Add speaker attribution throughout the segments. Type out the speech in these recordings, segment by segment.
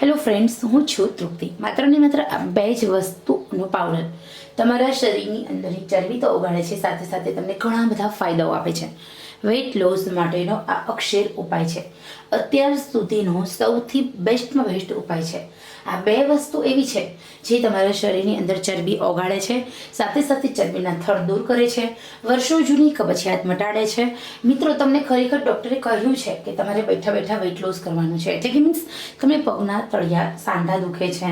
Speaker 1: Hello friends હું છું તૃપ્તિ. માત્ર ને માત્ર આ બે જ વસ્તુનો પાવડર તમારા શરીરની અંદરની ચરબી તો ઓગાળે છે, સાથે સાથે તમને ઘણા બધા ફાયદાઓ આપે છે. વેઇટ લોસ માટેનો આ અક્ષર ઉપાય છે. અત્યાર સુધીનો સૌથી બેસ્ટમાં બેસ્ટ ઉપાય છે. આ બે વસ્તુ એવી છે, જે તમારા શરીરની અંદર ચરબી ઓગાળે છે, સાથે સાથે ચરબીના થળ દૂર કરે છે, વર્ષો જૂની કબજિયાત મટાડે છે. મિત્રો, તમને ખરેખર ડૉક્ટરે કહ્યું છે કે તમારે બેઠા બેઠા વેઇટ લોસ કરવાનું છે. એટલે કે મીન્સ તમને પગના તળિયા સાંધા દુખે છે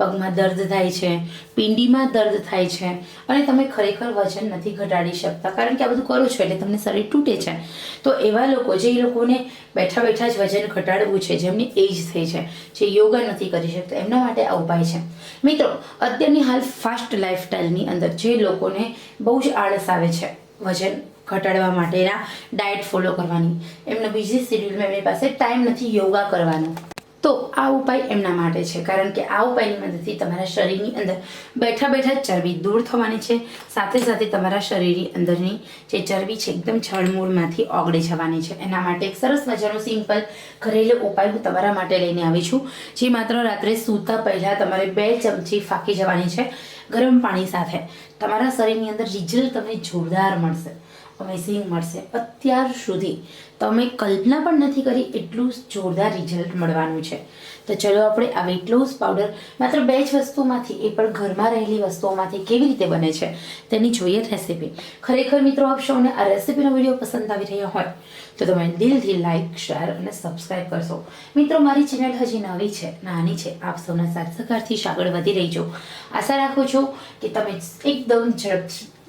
Speaker 1: પગમાં દર્દ થાય છે, પિંડીમાં દર્દ થાય છે અને તમે ખરેખર વજન નથી ઘટાડી શકતા. કારણ કે આ બધું કરો છો એટલે તમને શરીર તૂટે છે. તો એવા લોકો જે લોકોને બેઠા બેઠા જ વજન ઘટાડવું છે, જેમની એજ થઈ છે, જે યોગા નથી કરી શકતા, એમના માટે આ ઉપાય છે. મિત્રો, અત્યારની હાલ ફાસ્ટ લાઈફસ્ટાઈલની અંદર જે લોકોને બહુ જ આળસ આવે છે વજન ઘટાડવા માટેના ડાયટ ફોલો કરવાની, એમના બીજી શેડ્યુલમાં એમની પાસે ટાઈમ નથી યોગા કરવાનો. તો આ ઉપાય એમના માટે છે. કારણ કે આ ઉપાયની મદદથી તમારા શરીરની અંદર બેઠા બેઠા ચરબી દૂર થવાની છે. સાથે સાથે તમારા શરીરની અંદરની જે ચરબી છે, એકદમ જળમૂળમાંથી ઓગળી જવાની છે. એના માટે એક સરસ મજાનો સિમ્પલ ઘરેલું ઉપાય હું તમારા માટે લઈને આવી છું. જે માત્ર રાત્રે સૂતા પહેલાં તમારે બે ચમચી ફાંકી જવાની છે ગરમ પાણી સાથે. તમારા શરીરની અંદર રિઝલ્ટ તમને જોરદાર મળશે. અમેઝિંગ મળશે અત્યાર સુધી. તમે કલ્પના પણ નથી કરી એટલું જોરદાર રિઝલ્ટ મળવાનું છે. તો ચલો આપણે આ વેટ લોસ પાવડર માત્ર બે જ વસ્તુમાંથી, એ પણ ઘરમાં રહેલી વસ્તુઓમાંથી કેવી રીતે બને છે, તેની જોઈએ રેસીપી ખરેખર મિત્રો, આપ સૌને આ રેસીપીનો વીડિયો પસંદ આવી રહ્યો હોય, તો તમે દિલથી લાઇક શેર અને સબસ્ક્રાઈબ કરશો. મિત્રો, મારી ચેનલ હજી નવી છે, નાની છે, આપ સૌના સાથ સહકારથી આગળ વધી રહી છો. આશા રાખું છું કે તમે એકદમ ઝડપથી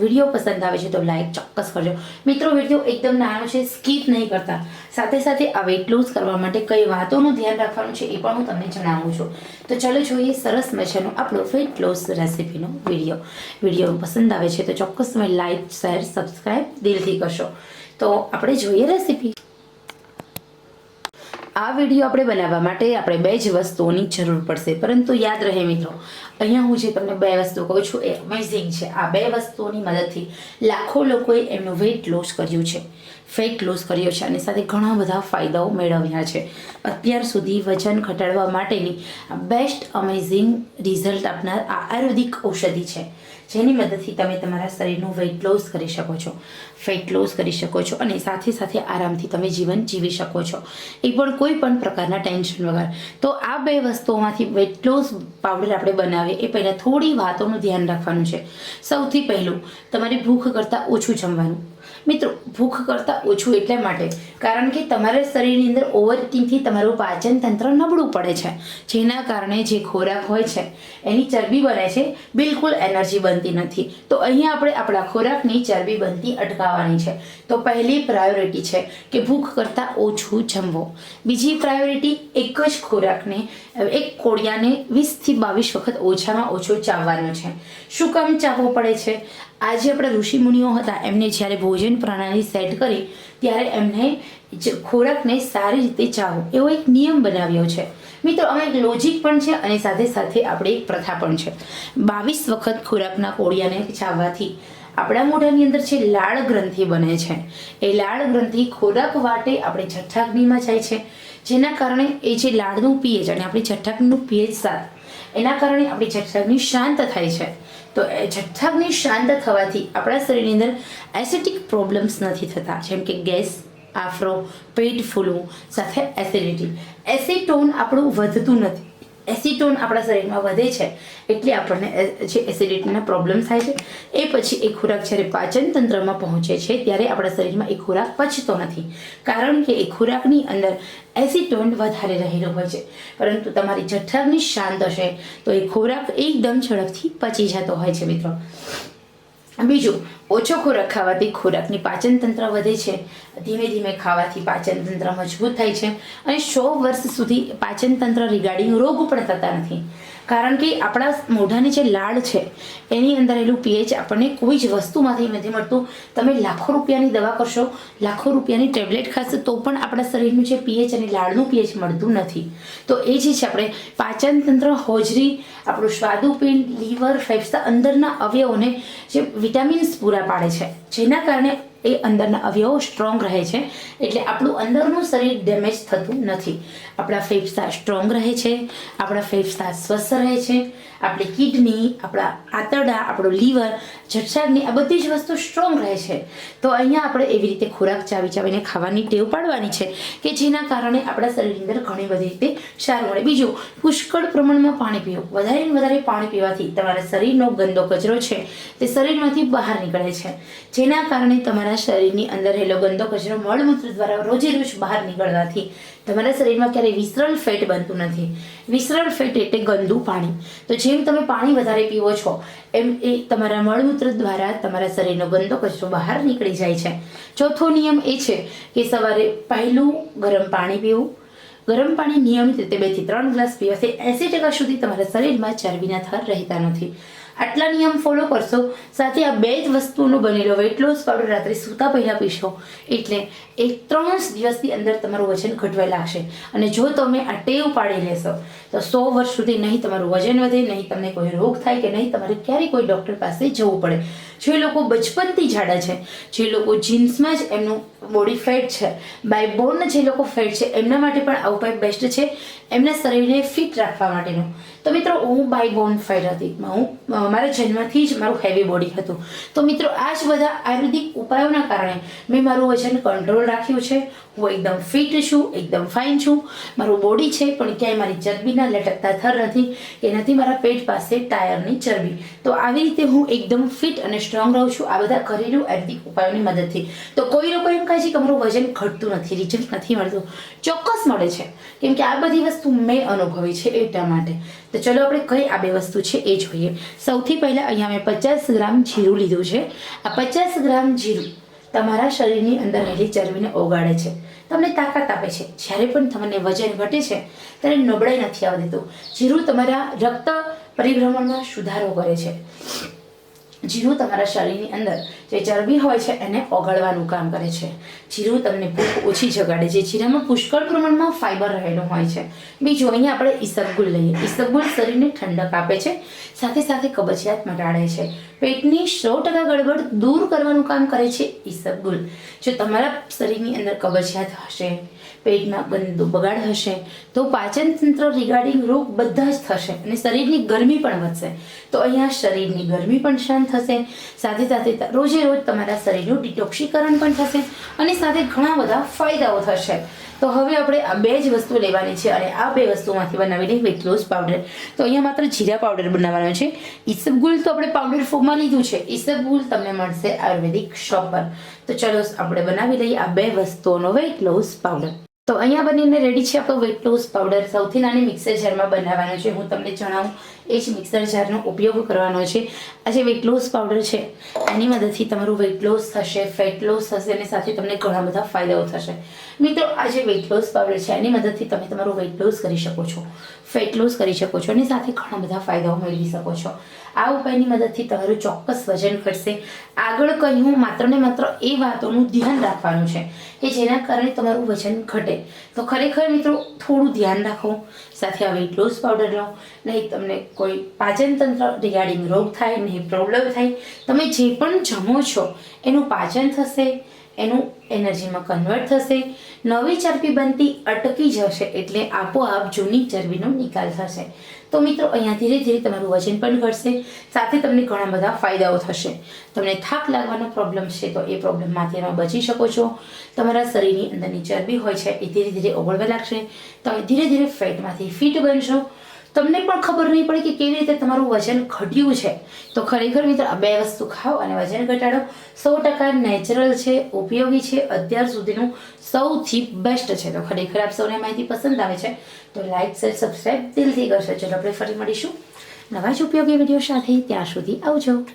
Speaker 1: વીડિયો પસંદ આવે છે તો લાઈક ચોક્કસ કરજો. મિત્રો, વીડિયો એકદમ નાનો છે સ્કીપ નહીં કરતા. સાથે સાથે આ વેટ લોસ કરવા માટે કઈ વાતોનું ધ્યાન રાખવાનું છે એ પણ હું તમને જણાવું છું. તો ચલો જોઈએ સરસ મજાનો આપણો વેટ લોસ રેસીપીનો વીડિયો. વીડિયો પસંદ આવે છે તો ચોક્કસ તમે લાઈક શેર સબસ્ક્રાઈબ દિલથી કરશો. તો આપણે જોઈએ રેસીપી આ વીડિયો આપણે બનાવવા માટે આપણે બે જ વસ્તુઓની જરૂર પડશે. પરંતુ યાદ રહે મિત્રો, અહીંયા હું જે તમને બે વસ્તુ કહું છું, એ અમેઝિંગ છે. આ બે વસ્તુઓની મદદથી લાખો લોકોએ એમનું વેઇટ લોસ કર્યું છે. ફેટ લોસ કર્યો છે અને સાથે ઘણા બધા ફાયદાઓ મેળવ્યા છે. અત્યાર સુધી વજન ઘટાડવા માટેની બેસ્ટ અમેઝિંગ રિઝલ્ટ આપનાર આ આયુર્વેદિક ઔષધિ છે. જેની મદદથી તમે તમારા શરીરનું વેઇટ લોસ કરી શકો છો ફેટ લોસ કરી શકો છો અને સાથે સાથે આરામથી તમે જીવન જીવી શકો છો. એ પણ કોઈ પણ પ્રકારના ટેન્શન વગર. તો આ બે વસ્તુઓમાંથી વેઇટ લોસ પાવડર આપણે બનાવીએ, એ પહેલાં થોડી વાતોનું ધ્યાન રાખવાનું છે. સૌથી પહેલું, તમારે ભૂખ કરતાં ઓછું જમવાનું. મિત્રો, ભૂખ કરતાં ઓછું એટલા માટે. કારણ કે તમારા શરીરની અંદર ઓવરથિંકથી તમારું પાચન તંત્ર નબળું પડે છે. જેના કારણે જે ખોરાક હોય છે, એની ચરબી બને છે, બિલકુલ એનર્જી બનતી નથી. તો અહીંયા આપણે આપણા ખોરાકની ચરબી બનતી અટકાવવાની છે. તો પહેલી પ્રાયોરિટી છે કે ભૂખ કરતાં ઓછું જમવો. બીજી પ્રાયોરિટી એક જ ખોરાકને, એક કોળિયાને વીસથી બાવીસ વખત ઓછામાં ઓછો ચાવવાનો છે. શું કામ ચાવવો પડે છે? આજે આપણા ઋષિમુનિઓ હતા, એમને જ્યારે ભોજન પ્રણાલી સેટ કરી, ત્યારે એમને ખોરાકને સારી રીતે ચાવો એવો એક નિયમ બનાવ્યો છે. મિત્રો, આમાં એક લોજિક પણ છે અને સાથે સાથે આપણે એક પ્રથા પણ છે. બાવીસ વખત ખોરાકના કોળિયાને ચાવવાથી આપણા મોઢાની અંદર છે લાળ ગ્રંથિ બને છે, એ લાળ ગ્રંથિ ખોરાક વાટે આપણે જઠ્ઠાગ્નિમાં જાય છે, જેના કારણે એ જે લાળનું પીએચ અને આપણી જઠ્ઠાગ્નિનું પીએચ સાત એના કારણે આપણી જઠરાગ્નિ શાંત થાય છે. તો એ જઠ્ઠાગ્નિ શાંત થવાથી આપણા શરીરની અંદર એસિડિક પ્રોબ્લેમ્સ નથી થતા. જેમ કે ગેસ, આફરો, પેટ ફૂલવું સાથે એસિડિટી એસિટોન આપણું વધતું નથી. એસિટોન આપણા શરીરમાં વધે છે, એટલે આપણને જે એસિડિટીના પ્રોબ્લેમ થાય છે, એ પછી એ ખોરાક જ્યારે પાચન તંત્રમાં પહોંચે છે, ત્યારે આપણા શરીરમાં એ ખોરાક પચતો નથી. કારણ કે એ ખોરાકની અંદર એસિટોન વધારે રહેલો હોય છે. પરંતુ તમારી જઠરની શાંત હશે, તો એ ખોરાક એકદમ ઝડપથી પચી જતો હોય છે મિત્રો. બીજું, ઓછો ખોરાક ખાવાથી ખોરાકની પાચન તંત્ર વધે છે. ધીમે ધીમે ખાવાથી પાચન તંત્ર મજબૂત થાય છે. અને સો વર્ષ સુધી પાચન તંત્ર રિગાર્ડિંગ રોગ પણ થતા નથી. કારણ કે આપણા મોઢાની જે લાળ છે, એની અંદર એનું પીએચ આપણને કોઈ જ વસ્તુમાંથી નથી મળતું. તમે લાખો રૂપિયાની દવા કરશો, લાખો રૂપિયાની ટેબ્લેટ ખાશો, તો પણ આપણા શરીરનું જે પીએચ અને લાળનું પીએચ મળતું નથી. તો એ જે છે આપણે પાચન તંત્ર હોજરી, આપણું સ્વાદુપિંડ, લીવર ફેફસા અંદરના અવયવોને જે વિટામિન્સ પૂરા પાડે છે, જેના કારણે એ અંદરના અવયવો સ્ટ્રોંગ રહે છે. એટલે આપણું અંદરનું શરીર ડેમેજ થતું નથી. આપણા ફેફસા સ્ટ્રોંગ રહે છે, આપણા ફેફસા સ્વસ્થ રહે છે, આપણી કિડની આપણા આંતરડા, આપણું લીવર જઠરાગ્નિ, આ બધી જ વસ્તુ સ્ટ્રોંગ રહે છે. તો અહીંયા આપણે એવી રીતે ખોરાક ચાવી ચાવીને ખાવાની ટેવ પાડવાની છે કે જેના કારણે આપણા શરીરની અંદર ઘણી બધી રીતે સારું મળે. બીજું, પુષ્કળ પ્રમાણમાં પાણી પીવું વધારે ને વધારે પાણી પીવાથી તમારા શરીરનો ગંદો કચરો છે, તે શરીરમાંથી બહાર નીકળે છે. જેના કારણે તમારા શરીરની અંદર રહેલો ગંદો કચરો મળમૂત્ર દ્વારા રોજે રોજ બહાર નીકળવાથી તમારા શરીરમાં ક્યારેય વિસરલ ફેટ બનતું નથી. વિસરલ ફેટ એટલે ગંદુ પાણી. તો જેમ તમે પાણી વધારે પીવો છો, એમ એ તમારા મળમૂત્ર દ્વારા તમારા શરીરનો ગંદો કચરો બહાર નીકળી જાય છે. ચોથો નિયમ એ છે કે સવારે પહેલું ગરમ પાણી પીવું. ગરમ પાણી નિયમિત રીતે બેથી ત્રણ ગ્લાસ પીવાથી એંસી ટકા સુધી તમારા શરીરમાં ચરબીના થર રહેતા નથી. આટલા નિયમ ફોલો કરશો, સાથે આ બે જ વસ્તુનો બનેલો વેટ લોસ પાવડર રાત્રે સૂતા પહેલાં પીશો. એટલે એક ત્રણ દિવસની અંદર તમારું વજન ઘટવા લાગશે અને જો તમે આ ટેવ પાડી લેશો, તો સો વર્ષ સુધી નહીં તમારું વજન વધે, નહીં તમને કોઈ રોગ થાય કે નહીં તમારે ક્યારેય કોઈ ડૉક્ટર પાસે જવું પડે. જે લોકો બચપનથી જાડા છે, જે લોકો જીન્સમાં જ એમનું બોડી ફેટ છે બાય બોર્ન જે લોકો ફેટ છે, એમના માટે પણ આ ઉપાય બેસ્ટ છે, એમના શરીરને ફિટ રાખવા માટેનો. તો મિત્રો, હું બાય બોર્ન ફેટ હતી. હું મારા જન્મથી જ મારું હેવી બોડી હતું. તો મિત્રો આ જ બધા આયુર્વેદિક ઉપાયોના કારણે મેં મારું વજન કંટ્રોલ રાખ્યું છે. હું એકદમ ફિટ છું, એકદમ ફાઇન છું. મારું બોડી છે, પણ ક્યાંય મારી ચરબીના લટકતા થર નથી, કે નથી મારા પેટ પાસે ટાયરની ચરબી. તો આવી રીતે હું એકદમ ફિટ અને સ્ટ્રોંગ રહું છું. આ બધા ઘરેલું આયુર્વેદિક ઉપાયોની મદદથી. તો કોઈ લોકો એમ કહે છે કે મારું વજન ઘટતું નથી રિઝલ્ટ નથી મળતું. ચોક્કસ મળે છે. કેમ કે આ બધી વસ્તુ મેં અનુભવી છે એટલા માટે. તો ચલો આપણે કઈ આ બે વસ્તુ છે એ જોઈએ. સૌથી પહેલાં અહીંયા મેં પચાસ ગ્રામ જીરું લીધું છે. આ પચાસ ગ્રામ જીરું તમારા શરીરની અંદર રહેલી ચરબીને ઓગાળે છે. તમને તાકાત આપે છે. જ્યારે પણ તમને વજન ઘટે છે, ત્યારે નબળાઈ નથી આવતી જીરું તમારા રક્ત પરિભ્રમણમાં સુધારો કરે છે. જીરું તમારા શરીરની અંદર જે ચરબી હોય છે એને ઓગળવાનું કામ કરે છે. જીરું તમને ભૂખ ઓછી જગાડે છે. જીરામાં પુષ્કળ પ્રમાણમાં ફાઇબર રહેલું હોય છે. બીજું અહીંયા આપણે ઈસબગુલ લઈએ. ઈસબગુલ શરીરને ઠંડક આપે છે. સાથે સાથે કબજિયાત મટાડે છે. પેટની સો ટકા ગડબડ દૂર કરવાનું કામ કરે છે ઈસબગુલ. જો તમારા શરીરની અંદર કબજિયાત હશે પેટમાં ગંદુ બગાડ હશે, તો પાચન તંત્ર રિગાર્ડિંગ રોગ બધા જ થશે અને શરીરની ગરમી પણ વધશે. તો અહીંયા શરીરની ગરમી પણ શાંત થશે. સાથે સાથે ત- રોજે રોજ તમારા શરીરનું ડિટોક્સીકરણ પણ થશે અને સાથે ઘણા બધા ફાયદાઓ થશે. તો હવે આપણે આ બે જ વસ્તુ લેવાની છે અને આ બે વસ્તુમાંથી બનાવીને વેટ લોસ પાવડર તો અહીંયા માત્ર જીરા પાવડર બનાવવાનો છે. ઈસબગુલ તો આપણે પાવડર ફોર્મમાં લીધું છે. ઈસબગુલ તમને મળશે આયુર્વેદિક શોપ પર. તો ચલો આપણે બનાવી લઈએ આ બે વસ્તુઓનો વેટ લોસ પાવડર તો અહીંયા બનીને રેડી છે આપણો વેટ લોસ પાવડર સૌથી નાની મિક્સર જારમાં બનાવવાનો છે. હું તમને જણાવું, એ જ મિક્સર જારનો ઉપયોગ કરવાનો છે. આ જે વેટ લોસ પાવડર છે, એની મદદથી તમારું વેટ લોસ થશે ફેટ લોસ થશે અને સાથે તમને ઘણા બધા ફાયદાઓ થશે. મિત્રો, આ જે વેટ લોસ પાવડર છે, એની મદદથી તમે તમારું વેટ લોસ કરી શકો છો. ફેટ લોસ કરી શકો છો. અને સાથે ઘણા બધા ફાયદાઓ મેળવી શકો છો. આ ઉપાયની મદદથી તમારું ચોક્કસ વજન ઘટશે. આગળ કહ્યું, માત્ર ને માત્ર એ વાતોનું ધ્યાન રાખવાનું છે કે જેના કારણે તમારું વજન ઘટે. તો ખરેખર મિત્રો, થોડું ધ્યાન રાખો. સાથે આ વેટ લોસ પાવડર લો. નહીં તમને કોઈ પાચન તંત્ર રિગાર્ડિંગ રોગ થાય, નહીં પ્રોબ્લેમ થાય, તમે જે પણ જમો છો, એનું પાચન થશે. એનું એનર્જીમાં કન્વર્ટ થશે. નવી ચરબી બનતી અટકી જશે એટલે આપોઆપ જૂની ચરબીનો નિકાલ થશે. તો મિત્રો અહીંયા ધીરે ધીરે તમારું વજન પણ ઘટશે. સાથે તમને ઘણા બધા ફાયદાઓ થશે. તમને થાક લાગવાનો પ્રોબ્લેમ છે તો એ પ્રોબ્લેમમાંથી એમાં બચી શકો છો. તમારા શરીરની અંદરની ચરબી હોય છે એ ધીરે ધીરે ઓગળવા લાગશે. તમે ધીરે ધીરે ફેટમાંથી ફિટ બનશો. તમને પણ ખબર નહીં પડે કે કેવી રીતે તમારું વજન ઘટ્યું છે. તો ખરેખર મિત્ર, આ બે વસ્તુ ખાઓ અને વજન ઘટાડો. સો ટકા નેચરલ છે, ઉપયોગી છે, અત્યાર સુધીનું સૌથી બેસ્ટ છે. તો ખરેખર આપ સૌને માહિતી પસંદ આવે છે. તો લાઈક શેર સબસ્ક્રાઈબ દિલથી કરશો. ચલો આપણે ફરી મળીશું. નવા જ ઉપયોગી વીડિયો સાથે ત્યાં સુધી આવજો.